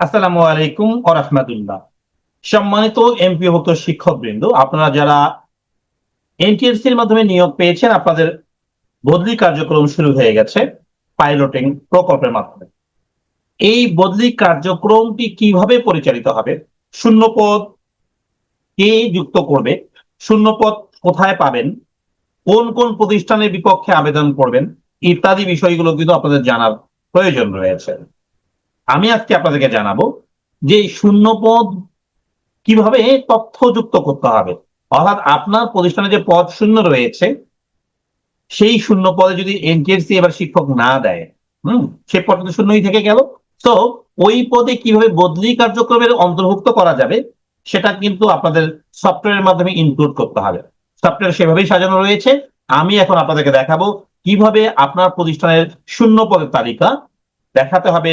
আসসালামু আলাইকুম ও রহমতুল্লাহ। সম্মানিত শিক্ষক আপনারা যারা এনটিএসসির মাধ্যমে নিয়োগ পেয়েছেন, আপনাদের বদলি কার্যক্রম শুরু হয়ে গেছে পাইলটিং প্রকল্পের মাধ্যমে। এই বদলি কার্যক্রমটি কীভাবে পরিচালিত হবে? শূন্যপদ কে যুক্ত করবে? শূন্যপদ কোথায় পাবেন? কোন কোন প্রতিষ্ঠানের বিপক্ষে আবেদন করবেন? ইত্যাদি বিষয়গুলো কিন্তু আপনাদের জানার প্রয়োজন রয়েছে। আমি আজকে আপনাদেরকে জানাব যে শূন্যপদ কীভাবে তথ্য যুক্ত করতে হবে। অর্থাৎ আপনার প্রতিষ্ঠানে যে পদ শূন্য রয়েছে, সেই শূন্য পদে যদি এনটিএসসি এবার শিক্ষক না দেয়, হম, সে পদ শূন্যই থেকে গেল। তো ওই পদে কীভাবে বদলি কার্যক্রমের অন্তর্ভুক্ত করা যাবে, সেটা কিন্তু আপনাদের সফটওয়্যারের মাধ্যমে ইনক্লুড করতে হবে। সফটওয়্যার সেভাবেই সাজানো রয়েছে। আমি এখন আপনাদেরকে দেখাবো কীভাবে আপনার প্রতিষ্ঠানের শূন্য পদের তালিকা দেখাতে হবে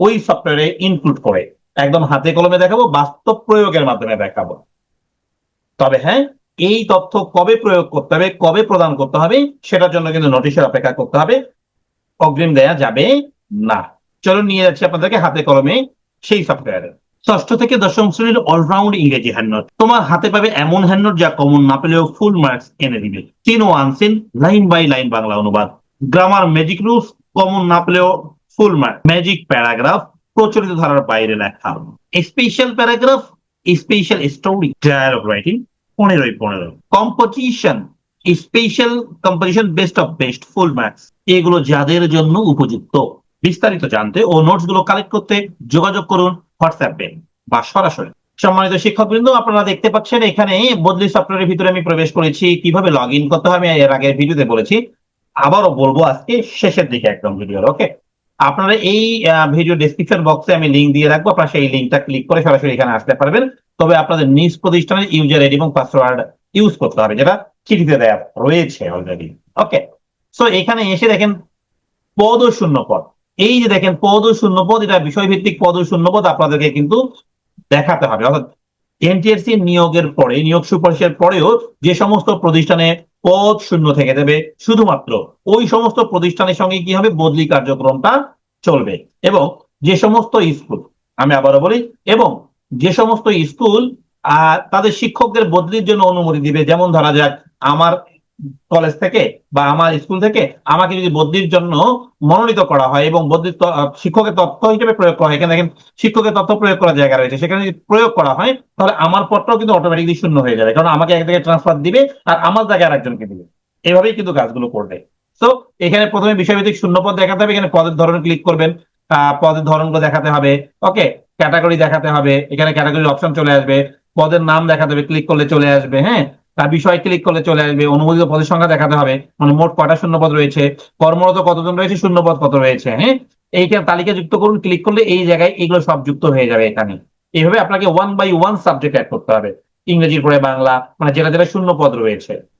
ওই সফটওয়্যারে ইনক্লুড করে, একদম হাতে কলমে দেখাবো, বাস্তব প্রয়োগের মাধ্যমে দেখাবো। তবে হ্যাঁ এই তথ্য কবে প্রয়োগ করতে হবে, কবে প্রদান করতে হবে, সেটার জন্য কিন্তু নোটিশের অপেক্ষা করতে হবে। অগ্রিম দেয়া যাবে না। চলো নিয়ে যাচ্ছি আপনাদেরকে হাতে কলমে সেই সফটওয়্যারে ষষ্ঠ থেকে দশম শ্রেণির অলরাউন্ড ইংরেজি হ্যান্ডনোট তোমার হাতে পাবে এমন হ্যান্ডনোট যা কমন না পেলেও ফুল মার্কস এনে দিবে। তিন ও unseen line by line Bangla অনুবাদ। গ্রামার ম্যাজিক রুলস কমন না পেলেও ফুল মার্ক ম্যাজিক প্যারাগ্রাফ প্রচলিত ধারার বাইরে লেখা special paragraph special story dialogue writing পনেরোই পনেরো। Composition special composition best of best full marks এগুলো যাদের জন্য উপযুক্ত। বিস্তারিত জানতে ও নোটসগুলো কালেক্ট করতে যোগাযোগ করুন হোয়াটসঅ্যাপে বা সরাসরি। সম্মানিত শিক্ষক শিক্ষকবৃন্দ, আপনারা দেখতে পাচ্ছেন এখানে বদলি সফটওয়্যারের ভিতরে আমি প্রবেশ করেছি। কীভাবে লগ ইন করতে হবে আমি এর আগে ভিডিওতে বলেছি। আবারও বলব আজকে শেষের দিকে একদম ভিডিওর ওকে আপনারা এই ভিডিও ডেসক্রিপশন বক্সে আমি লিঙ্ক দিয়ে রাখব। আপনারা সেই লিঙ্কটা ক্লিক করে সরাসরি এখানে আসতে পারবেন। তবে আপনাদের নিজ প্রতিষ্ঠানের ইউজার আইডি এবং পাসওয়ার্ড ইউজ করতে হবে, যেটা চিঠিতে দেয়া রয়েছে অলরেডি ওকে সো এখানে এসে দেখেন পদ ও শূন্য পদ এই যে দেখেন পদ শূন্য পদ এটা বিষয়ভিত্তিক পদ শূন্য পদ আপনাদেরকে কিন্তু দেখাতে হবে। অর্থাৎ এনটিএসসি নিয়োগের পরে, নিয়োগ সুপারিশের পরেও যে সমস্ত প্রতিষ্ঠানে পদ শূন্য থেকে দেবে, শুধুমাত্র ওই সমস্ত প্রতিষ্ঠানের সঙ্গে কি হবে? বদলি কার্যক্রমটা চলবে। এবং যে সমস্ত স্কুল, আমি আবারও বলি, এবং যে সমস্ত স্কুল আর তাদের শিক্ষকদের বদলির জন্য অনুমতি দিবে। যেমন ধরা যাক, আমার কলেজ থেকে বা আমার স্কুল থেকে আমাকে যদি বদলির জন্য মনোনীত করা হয় এবং বদলির শিক্ষকের তথ্য হিসেবে প্রয়োগ করা হয়, এখানে দেখেন শিক্ষকের তথ্য প্রয়োগ করার জায়গা রয়েছে। সেখানে যদি প্রয়োগ করা হয়, তাহলে আমার পদটাও কিন্তু অটোমেটিকলি শূন্য হয়ে যাবে। কারণ আমাকে এক জায়গায় ট্রান্সফার দিবে আর আমার জায়গায় আরেকজনকে দিবে। এভাবেই কিন্তু কাজগুলো করবে। তো এখানে প্রথমে বিষয়ভিত্তিক শূন্য পদ দেখাতে হবে। এখানে পদের ধরন ক্লিক করবেন। পদের ধরনগুলো দেখাতে হবে। ওকে ক্যাটাগরি দেখাতে হবে। এখানে ক্যাটাগরির অপশন চলে আসবে। পদের নাম দেখাতে হবে। ক্লিক করলে চলে আসবে। হ্যাঁ? তার বিষয় ক্লিক করলে চলে আসবে। অনুমোদিত পদের সংখ্যা দেখাতে হবে। মানে মোট কটা শূন্যপদ রয়েছে? কর্মরত কতজন রয়েছে? শূন্যপদ কত রয়েছে? হ্যাঁ? এইখানে তালিকা যুক্ত করুন ক্লিক করলে এই জায়গায় এগুলো সব যুক্ত হয়ে যাবে এখানে। এইভাবে আপনাকে one by one subject add করতে হবে। ইংরেজির পরে বাংলা মানে যেটা যেটা শূন্য পদ রয়েছে।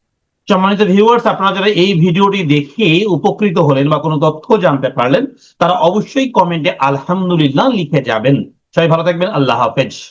সম্মানিত ভিউয়ার্স আপনারা যারা এই ভিডিওটি দেখে উপকৃত হলেন বা কোনো তথ্য জানতে পারলেন, তারা অবশ্যই কমেন্টে আলহামদুলিল্লাহ লিখে যাবেন। সবাই ভালো থাকবেন। আল্লাহ হাফেজ।